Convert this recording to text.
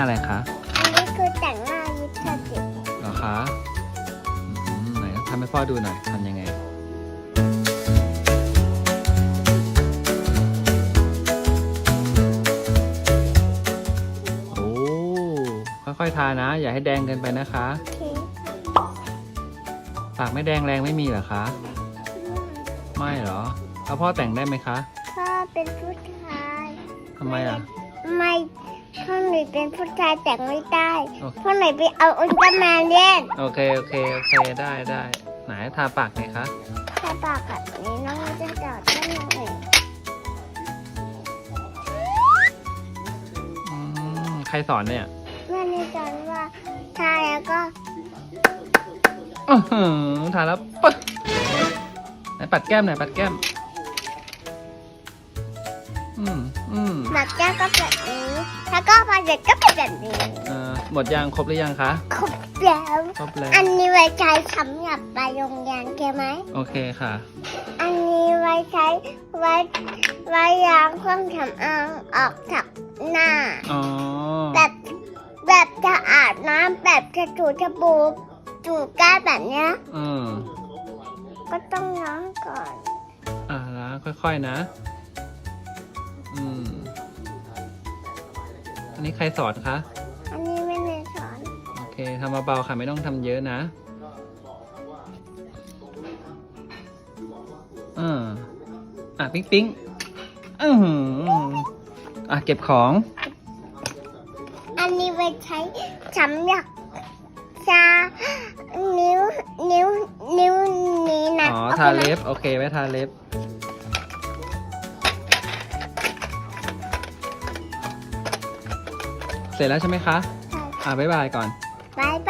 อะไรคะอันนี้คือแต่งหน้ายุทธศิลป์เหรอคะอืมไหนทำให้พ่อดูหน่อยทำยังไงโอ้ค่อยๆทานะ อย่าให้แดงเกินไปนะคะโอเคปากไม่แดงแรงไม่มีเหรอคะ ไม่เหรอแล้วพ่อแต่งได้ไหมคะ พ่อเป็นผู้ชายทำไมอะ ไม่ พ่อหนูเป็นผู้ชายแต่งไม่ได้โอเค พ่อหนูไปเอาอุลตร้าแมนเล่นโอเค โอเค โอเค ได้ได้ไหนทาปากไงคะถ้าปากแบบนี้น้องจะจอดได้ยังไงอืมใครสอนเนี่ยแม่นี่สอนว่าทาแล้วก็อื้อหือทาแล้วปึ๊บไหนปัดแก้มหน่อยปัดแก้ม อืมอืมแบบแก้วก็แบบนี้ ถ้าก็พอเสร็จก็เป็นแบบนี้เอ่อหมดยังครบหรือยังคะครบแล้ว ครบแล้วอันนี้ไว้ใช้สำหรับไปโรงเรียนใช่ไหม โอเคค่ะ อันนี้ไว้ใช้ไว้ไว้ล้างเครื่องสำอางออกจากหน้า อ๋อแบบแบบจะอาบน้ำแบบจะถูสบู่ถูก้าแบบเนี้ยอืมก็ต้องล้างก่อน อ่าแล้วค่อยๆนะ อืม อันนี้ใครสอนคะอันนี้ไม่ได้สอนโอเคทำเบาๆค่ะไม่ต้องทำเยอะนะอ่าอะปิ๊งปิ๊งอือหืออะเก็บของ อันนี้ไว้ใช้สำหรับชานิ้วนิ้วนิ้วนี้นะอ๋อโอคทาไหมเล็บโอเคไว้ทาเล็บ เสร็จแล้วใช่ไหมคะใช่อะบ๊ายบายก่อน บายบา